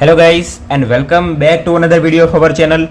Hello guys and welcome back to another video of our channel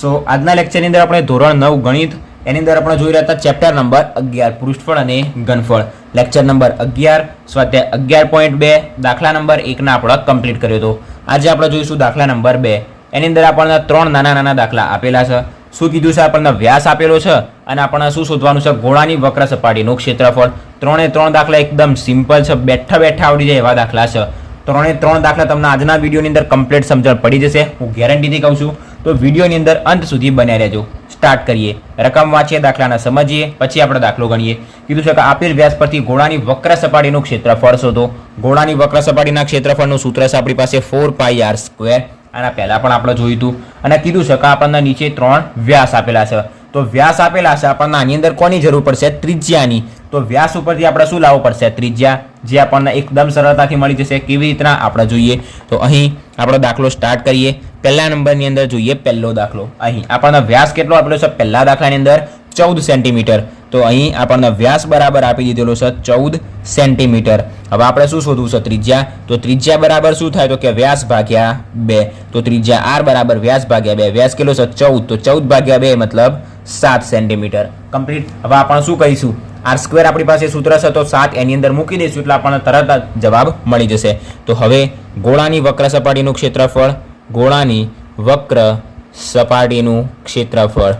so આજના લેક્ચરની અંદર આપણે ધોરણ નવ ગણિત, એની અંદર આપણે જોઈ રહ્યા હતા ચેપ્ટર નંબર અગિયાર, પૃષ્ઠફળ અને ઘનફળ. લેક્ચર નંબર અગિયાર, સ્વાધ્યાય અગિયાર પોઈન્ટ બે, દાખલા નંબર એકના આપણે કમ્પ્લીટ કર્યો હતો. આજે આપણે જોઈશું દાખલા નંબર બે. એની અંદર આપણને ત્રણ નાના નાના દાખલા આપેલા છે. શું કીધું છે? આપણને વ્યાસ આપેલો છે અને આપણને શું શોધવાનું છે? ગોળાની વક્ર સપાટીનું ક્ષેત્રફળ. ત્રણે ત્રણ દાખલા એકદમ સિમ્પલ છે. બેઠા બેઠા આવડી જાય એવા દાખલા છે. ત્રણે ત્રણ દાખલા તમને આજના વિડીયોની અંદર કમ્પ્લીટ સમજણ પડી જશે. હું ગેરંટીથી કહું છું, તો વિડીયોની અંદર અંત સુધી બન્યા રહેજો. સ્ટાર્ટ કરીએ. રકમ વાંચીએ, દાખલાના સમજીએ, પછી આપણે દાખલો ગણીએ. કીધું છે કે આપેલ વ્યાસ પરથી ગોળાની વક્ર સપાટીનું ક્ષેત્રફળ શોધો. ગોળાની વક્ર સપાટીના ક્ષેત્રફળનું સૂત્ર છે આપણી પાસે ફોર પાઈ આર સ્ક્વેર આના પહેલાં પણ આપણે જોયું હતું. અને કીધું છે કે આપણને નીચે ત્રણ વ્યાસ આપેલા છે. તો વ્યાસ આપેલા છે આપણને આની અંદર કોની જરૂર પડશે? ત્રિજ્યાની. તો વ્યાસ ઉપરથી આપણે શું લાવવું પડશે? ત્રિજ્યા, જે આપણને એકદમ સરળતાથી મળી જશે. કેવી રીતના આપણે જોઈએ? તો અહીં આપણો દાખલો સ્ટાર્ટ કરીએ. પહેલા નંબરની અંદર જોઈએ પહેલો દાખલો. અહીં આપણને વ્યાસ કેટલો આપેલો છે? પહેલા દાખલાની અંદર ચૌદ સેન્ટીમીટર. તો અહીં આપણને વ્યાસ બરાબર આપી દીધેલો છે ચૌદ સેન્ટીમીટર. હવે આપણે શું શોધવું છે? ત્રિજ્યા. તો ત્રિજ્યા બરાબર શું થાય? તો કે વ્યાસ ભાગ્યા બે. તો ત્રિજ્યા આર બરાબર વ્યાસ ભાગ્યા બે. વ્યાસ કેટલો છે? ચૌદ. તો ચૌદ ભાગ્યા બે મતલબ સાત સેન્ટીમીટર. કમ્પ્લીટ. હવે આપણે શું કહીશું? આર સ્ક્વેર આપણી પાસે સૂત્ર છે, તો સાત એની અંદર મૂકી દઈશું એટલે આપણને તરત જવાબ મળી જશે. તો હવે ગોળાની વક્ર સપાટીનું ક્ષેત્રફળ, ગોળાની વક્ર સપાટીનું ક્ષેત્રફળ.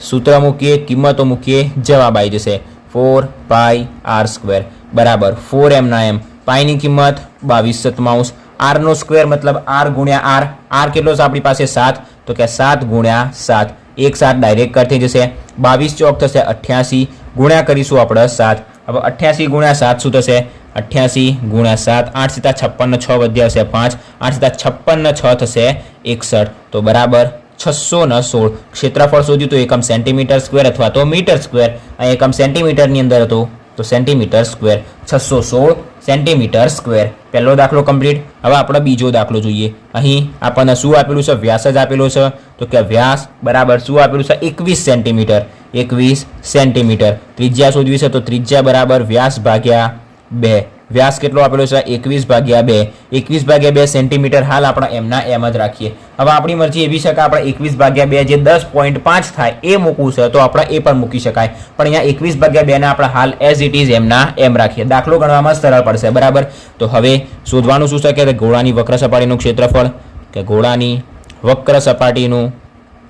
સૂત્ર મૂકીએ, કિંમતો મૂકીએ, જવાબ આવી જશે. Four pi R square. બરાબર, ફોર એમના એમ. પાઈની કિંમત બાવીસ સતમાઉસ. આરનો સ્ક્વેર મતલબ આર ગુણ્યા આર. આર કેટલો છે આપણી પાસે સાત? તો કે સાત ગુણ્યા સાત. એક સાત ડાયરેક્ટ કટ થઈ જશે. બાવીસ ચોક થશે અઠ્યાસી. ગુણ્યા કરીશું આપણે સાત. હવે અઠ્યાસી ગુણ્યા સાત શું થશે? અઠ્યાસી ગુણ્યા સાત, આઠ સીતા છપ્પન છ વધ્યા હશે પાંચ. આઠ સીતા છપ્પન છ થશે એકસઠ. તો બરાબર છસો ને સોળ. ક્ષેત્રફળ શોધ્યું તો એકમ સેન્ટીમીટર સ્ક્વેર અથવા તો મીટર સ્ક્વેર. અહીં એકમ સેન્ટીમીટરની અંદર હતો તો સેન્ટીમીટર સ્ક્વેર. છસો સોળ સેન્ટીમીટર સ્ક્વેર. પહેલો દાખલો કમ્પ્લીટ. હવે આપણે બીજો દાખલો જોઈએ. અહીં આપણને શું આપેલું છે? વ્યાસ જ આપેલો છે. તો કે વ્યાસ બરાબર શું આપેલું છે? એકવીસ સેન્ટીમીટર. એકવીસ સેન્ટીમીટર. ત્રિજ્યા શોધવી છે તો ત્રિજ્યા બરાબર વ્યાસ ભાગ્યા બે. વ્યાસ કેટલો આપેલો છે? એકવીસ ભાગ્યા બે. એકવીસ ભાગ્યા બે સેન્ટીમીટર હાલ આપણે એમના એમ જ રાખીએ. હવે આપણી મરજી એવી કે આપણે એકવીસ ભાગ્યા બે જે દસ પોઈન્ટ પાંચ થાય એ મૂકવું છે તો આપણે એ પણ મૂકી શકાય. પણ અહીંયા એકવીસ ભાગ્યા બેને આપણે હાલ એઝ ઇટ ઇઝ એમના એમ રાખીએ. દાખલો ગણવામાં સરળ પડશે. બરાબર? તો હવે શોધવાનું શું છે કે ગોળાની વક્ર સપાટીનું ક્ષેત્રફળ, કે ગોળાની વક્ર સપાટીનું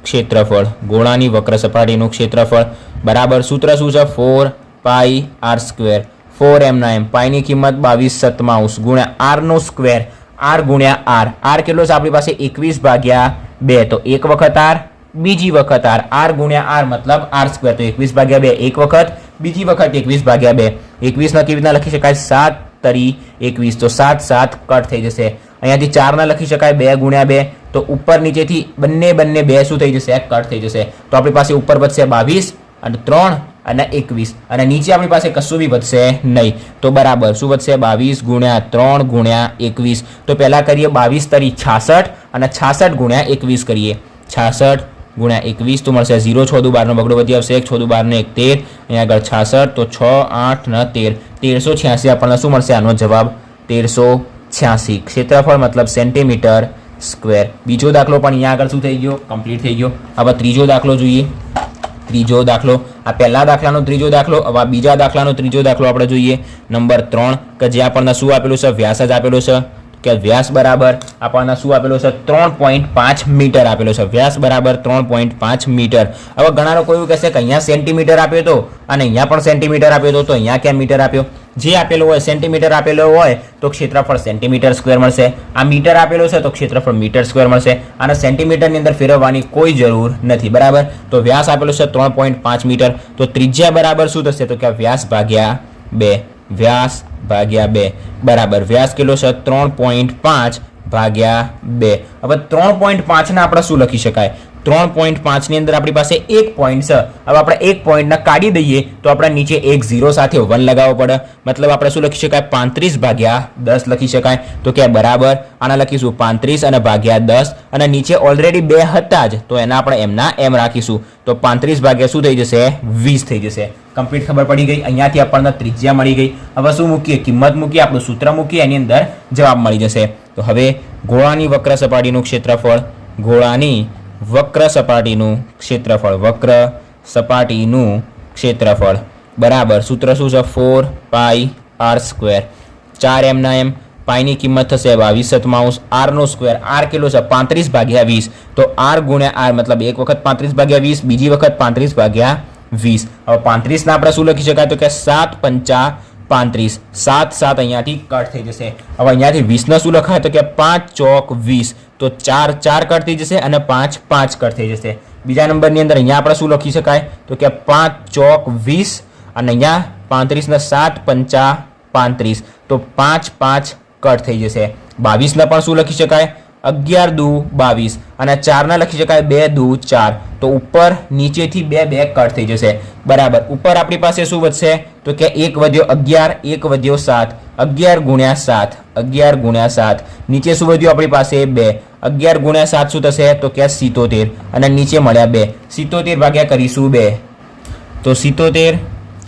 ક્ષેત્રફળ. ગોળાની વક્ર સપાટીનું ક્ષેત્રફળ બરાબર સૂત્ર શું છે? Four pi R square. Four એમના એમ. પાઈની કિંમત બાવીસ સત્તાવીસ ગુણ્યા આરનો સ્ક્વેર. આર ગુણ્યા આર. આર કેટલો છે? આપણી પાસે એકવીસ ભાગ્યા બે. તો એક વખત આર, બીજી વખત આર. આર ગુણ્યા આર મતલબ આર સ્ક્વેર. તો એકવીસ ભાગ્યા બે એક વખત, બીજી વખત એકવીસ ભાગ્યા બે. એકવીસના કેવી રીતના લખી શકાય? સાત તરી એકવીસ. તો સાત સાત કટ થઈ જશે. અહીંયાથી ચારના લખી શકાય? બે ગુણ્યા બે. તો ઉપર નીચેથી બંને બંને બે શું થઈ જશે? કટ થઈ જશે. તો આપણી પાસે ઉપર વધશે બાવીસ અને ત્રણ અને એકવીસ. અને નીચે આપણી પાસે કશું બી વધશે નહીં. તો બરાબર શું વધશે? બાવીસ ગુણ્યા ત્રણ ગુણ્યા એકવીસ. તો પહેલાં કરીએ બાવીસ તરી છાસઠ અને છાસઠ ગુણ્યા એકવીસ કરીએ. છાસઠ ગુણ્યા એકવીસ તો મળશે ઝીરો. છ દુ બારનો બગડો વધી આવશે. એક, છ દુ બારને એક, તેર. અહીંયા આગળ છાસઠ તો છ, આઠ ને તેર. તેરસો છ્યાસી આપણને શું મળશે? આનો જવાબ તેરસો છ્યાસી. ક્ષેત્રફળ મતલબ સેન્ટીમીટર સ્ક્વેર. બીજો દાખલો પણ અહીંયા આગળ શું થઈ ગયો? કમ્પ્લીટ થઈ ગયો. હવે ત્રીજો દાખલો જોઈએ. ત્રીજો દાખલો. આ પહેલા દાખલાનો ત્રીજો દાખલો, હવે બીજા દાખલાનો ત્રીજો દાખલો આપણે જોઈએ. નંબર ત્રણ, કે જે આપણને શું આપેલું છે? વ્યાસ જ આપેલો છે. કે વ્યાસ બરાબર આપણને શું આપેલો છે? ત્રણ પોઈન્ટ પાંચ મીટર આપેલો છે. વ્યાસ બરાબર ત્રણ પોઈન્ટ પાંચ મીટર. હવે ઘણા લોકો એવું કહેશે કે અહીંયા સેન્ટીમીટર આપ્યો હતો અને અહીંયા પણ સેન્ટીમીટર આપ્યો હતો તો અહીંયા ક્યાં મીટર આપ્યો? જે આપેલો હોય સેન્ટીમીટર આપેલો હોય, તો ક્ષેત્રફળ સેન્ટીમીટર સ્ક્વેર મળશે. આ મીટર આપેલો છે, તો ક્ષેત્રફળ મીટર સ્ક્વેર મળશે. અને સેન્ટીમીટરની અંદર ફેરવવાની કોઈ જરૂર નથી, બરાબર? તો વ્યાસ આપેલો છે, ત્રણ પોઈન્ટ પાંચ મીટર તો ત્રિજ્યા બરાબર શું થશે? તો કે વ્યાસ ભાગ્યા બે, વ્યાસ ભાગ્યા બે. બરાબર, વ્યાસ કેટલો છે? ત્રણ પોઈન્ટ પાંચ ભાગ્યા બે. હવે ત્રણ પોઈન્ટ પાંચને આપણે શું લખી શકાય? ત્રણ પોઈન્ટ પાંચની અંદર આપણી પાસે એક પોઈન્ટ છે. હવે આપણે એક પોઈન્ટને કાઢી દઈએ તો આપણે નીચે એક ઝીરો સાથે વન લગાવવો પડે. મતલબ આપણે શું લખી શકાય? પાંત્રીસ ભાગ્યા દસ લખી શકાય. તો કે બરાબર, આના લખીશું પાંત્રીસ અને ભાગ્યા દસ. અને નીચે ઓલરેડી બે હતા જ, તો એના આપણે એમના એમ રાખીશું. તો પાંત્રીસ ભાગ્યા શું થઈ જશે? વીસ થઈ જશે. કમ્પ્લીટ ખબર પડી ગઈ? અહીંયાથી આપણને ત્રિજ્યા મળી ગઈ. હવે શું મૂકીએ? કિંમત મૂકીએ? આપણું સૂત્ર મૂકીએ? એની અંદર જવાબ મળી જશે. તો હવે ગોળાની વક્ર સપાટીનું ક્ષેત્રફળ, ગોળાની વક્ર સપાટીનું ક્ષેત્રફળ. વક્ર સપાટીનું ક્ષેત્રફળ. બરાબર. સૂત્ર શું છે? Four pi R square. ચાર એમના એમ. પાઈની કિંમત થશે બાવીસ સતમાઉસ આરનો સ્ક્વેર. આર કેટલો છે? પાંત્રીસ ભાગ્યા વીસ. તો આર ગુણ્યા આર મતલબ એક વખત પાંત્રીસ ભાગ્યા વીસ, બીજી વખત પાંત્રીસ ભાગ્યા વીસ. હવે પાંત્રીસના આપણે શું લખી શકાય? તો કે સાત પંચા પાંત્રીસ, સાત સાત અહીંયાથી કટ થઈ જશે. હવે અહીંયાથી વીસને શું લખાય? તો કે પાંચ ચોક વીસ. તો ચાર ચાર કટ થઈ જશે અને પાંચ પાંચ કટ થઈ જશે. બીજા નંબરની અંદર અહીંયા આપણે શું લખી શકાય? તો કે પાંચ ચોક વીસ અને અહીંયા પાંત્રીસને સાત પંચા પાંત્રીસ. તો પાંચ પાંચ કટ થઈ જશે. બાવીસને પણ શું લખી શકાય? અગિયાર દુ બાવીસ અને ચારના લખી શકાય બે દુ ચાર. તો ઉપર નીચેથી બે બે કટ થઈ જશે. બરાબર. ઉપર આપણી પાસે શું વધશે? તો કે એક વધ્યો અગિયાર, એક વધ્યો સાત. અગિયાર ગુણ્યા સાત. અગિયાર ગુણ્યા સાત. નીચે શું વધ્યું આપણી પાસે? બે. અગિયાર ગુણ્યા સાત શું થશે? તો કે સિત્તોતેર. અને નીચે મળ્યા બે. સિત્તોતેર ભાગ્યા કરીશું બે. તો સિત્તોતેર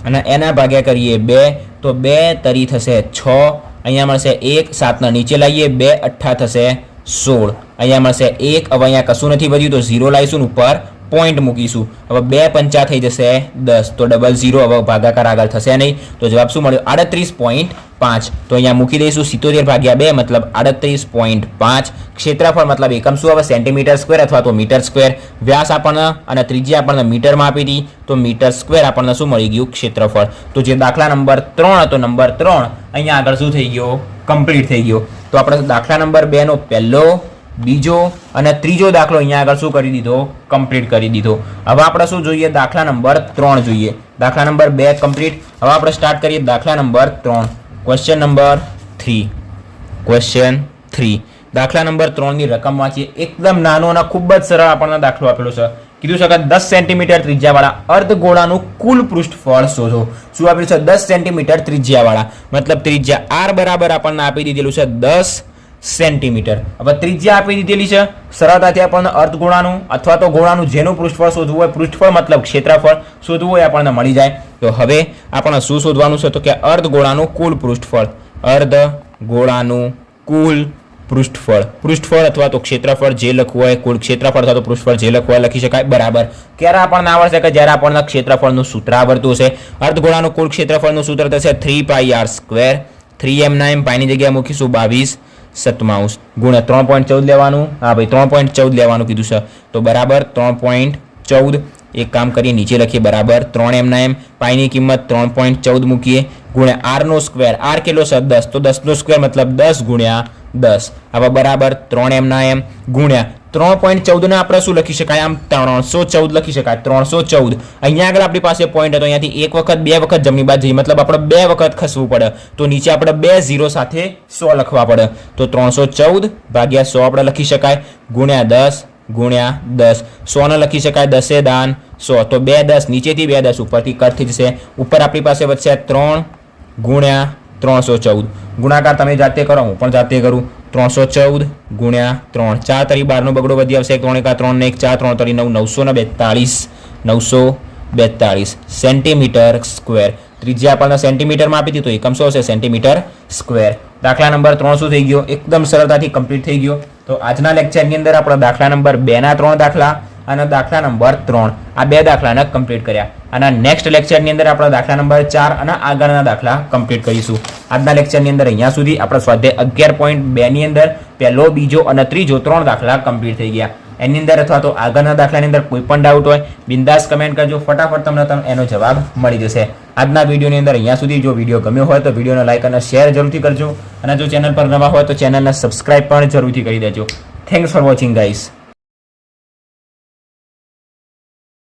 અને એના ભાગ્યા કરીએ બે. તો બે તરી થશે છ. અહીંયા મળશે એક. સાતના નીચે લાવીએ બે. અઠ્ઠા થશે સોળ. અહીંયા મળશે એક. હવે અહીંયા કશું નથી વધ્યું તો ઝીરો લાવીશું ઉપર પોઈન્ટ મૂકીશું. હવે બે પંચા થઈ જશે દસ. તો ડબલ ઝીરો હવે ભાગાકાર આગળ થશે નહીં. તો જવાબ શું મળ્યો? આડત્રીસ પોઈન્ટ પાંચ. તો અહીંયા મૂકી દઈશું સિત્તોતેર ભાગ્યા બે મતલબ આડત્રીસ પોઈન્ટ પાંચ. ક્ષેત્રફળ મતલબ એકમ શું હવે સેન્ટીમીટર સ્ક્વેર અથવા તો મીટર સ્ક્વેર વ્યાસ આપણને અને ત્રીજી આપણને મીટરમાં આપી હતી તો મીટર સ્ક્વેર આપણને શું મળી ગયું? ક્ષેત્રફળ. તો જે દાખલા નંબર ત્રણ હતો, નંબર ત્રણ, અહીંયા આગળ શું થઈ ગયો? કમ્પ્લીટ થઈ ગયો. તો આપણે દાખલા નંબર બેનો પહેલો, બીજો અને ત્રીજો દાખલો અહીંયા આગળ શું કરી દીધો? કમ્પ્લીટ કરી દીધો. હવે આપણે શું જોઈએ? દાખલા નંબર ત્રણ જોઈએ. દાખલા નંબર બે કમ્પ્લીટ હવે આપણે સ્ટાર્ટ કરીએ દાખલા નંબર ત્રણ. Question number three question three દાખલા નંબર ત્રણની રકમ વાંચીએ. એકદમ નાનો અને ખૂબ જ સરળ આપણને દાખલો આપેલો છે. કીધું છે કે દસ સેન્ટીમીટર ત્રિજ્યાવાળા અર્ધગોળાનું કુલ પૃષ્ઠફળ શોધો. શું આપેલું છે? દસ સેન્ટીમીટર ત્રિજ્યાવાળા. મતલબ ત્રિજ્યા આર બરાબર આપણને આપી દીધેલું છે દસ સેન્ટીમીટર. હવે ત્રિજ્યા આપી દીધેલી છે. સરળતાથી આપણને અર્ધગોળાનું અથવા તો ગોળાનું જેનું પૃષ્ઠફળ શોધવું હોય, પૃષ્ઠફળ મતલબ ક્ષેત્રફળ શોધવું હોય, આપણને મળી જાય. તો હવે આપણને શું શોધવાનું છે? તો કે અર્ધગોળાનું કુલ પૃષ્ઠફળ અર્ધ ગોળાનું કુલ પૃષ્ઠફળ. પૃષ્ઠફળ અથવા તો ક્ષેત્રફળ જે લખવું હોય, કુલ ક્ષેત્રફળ અથવા તો પૃષ્ઠફળ જે લખવું હોય, લખી શકાય. બરાબર. ક્યારે આપણને આવડશે કે જ્યારે આપણને ક્ષેત્રફળનું સૂત્ર આવડતું હશે? અર્ધગોળાનું કુલ ક્ષેત્રફળનું સૂત્ર થશે three pi R square. Three એમના એમ પાઈની જગ્યાએ મૂકીશું બાવીસ સત્તાવીસ ગુણ્યા ત્રણ પોઈન્ટ ચૌદ લેવાનું. હા ભાઈ, ત્રણ પોઈન્ટ ચૌદ લેવાનું કીધું છે. તો બરાબર, ત્રણ પોઈન્ટ ચૌદ. એક કામ કરીએ, નીચે લખીએ. બરાબર, ત્રણ એમના એમ પાઈની કિંમત ત્રણ પોઈન્ટ ચૌદ મૂકીએ. ગુણ્યા આરનો સ્ક્વેર આર કેટલો છે? દસ. તો દસનો સ્ક્વેર મતલબ દસ ગુણ્યા દસ. હવે બરાબર ત્રણ એમના એમ ગુણ્યા. ત્રણ પોઈન્ટ ચૌદને આપણે શું લખી શકાય? આમ ત્રણસો ચૌદ લખી શકાય. ત્રણસો ચૌદ. અહીંયા આગળ આપણી પાસે પોઈન્ટ હતો. અહીંયાથી એક વખત, બે વખત જમણી બાજુ જઈએ. મતલબ આપણે બે વખત ખસવું પડે. તો નીચે આપણે બે ઝીરો સાથે સો લખવા પડે. તો ત્રણસો ચૌદ ભાગ્યા સો આપણે લખી શકાય. ગુણ્યા દસ ગુણ્યા દસ. સોને લખી શકાય દસે દાન સો. તો બે દસ. નીચેથી બે દસ ઉપરથી કટ થઈ જશે. ઉપર આપણી પાસે વધશે ત્રણ ગુણ્યા ત્રણસો ચૌદ. ગુણાકાર તમે જાતે કરો, હું પણ જાતે કરું. ત્રણસો ચૌદ ગુણ્યા ત્રણ. ચાર તરી બારનો બગડો વધી આવશે. ત્રણ એકા ત્રણ ને એક ચાર, ત્રણ તરી નવ. નવસો ને બેતાળીસ. નવસો બેતાળીસ. Centimetre square. ત્રિજ્યા આપણને સેન્ટીમીટરમાં આપી દીધું. એકમ શું હશે? Centimetre square. દાખલા નંબર ત્રણસો થઈ ગયો? એકદમ સરળતાથી કમ્પ્લીટ થઈ ગયો. તો આજના લેક્ચરની અંદર આપણે દાખલા નંબર બેના ત્રણ દાખલા અને દાખલા નંબર ત્રણ. આ બે દાખલાને કમ્પ્લીટ કર્યા. અને નેક્સ્ટ લેક્ચરની અંદર આપણે દાખલા નંબર ચાર અને આગળના દાખલા કમ્પ્લીટ કરીશું. આજના લેક્ચરની અંદર અહીંયા સુધી આપણે સ્વાધ્યાય અગિયાર પોઈન્ટ બેની અંદર પહેલો, બીજો અને ત્રીજો ત્રણ દાખલા કમ્પ્લીટ થઈ ગયા. એની અંદર અથવા તો આગળના દાખલાની અંદર કોઈ પણ ડાઉટ હોય, બિંદાસ કમેન્ટ કરજો. ફટાફટ તમને તમને એનો જવાબ મળી જશે. આજના વિડીયોની અંદર અહીંયા સુધી જો વીડિયો ગમ્યો હોય તો વિડીયોને લાઇક અને શેર જરૂરથી કરજો. અને જો ચેનલ પર નવા હોય તો ચેનલને સબસ્ક્રાઇબ પણ જરૂરથી કરી દેજો. Thanks for watching guys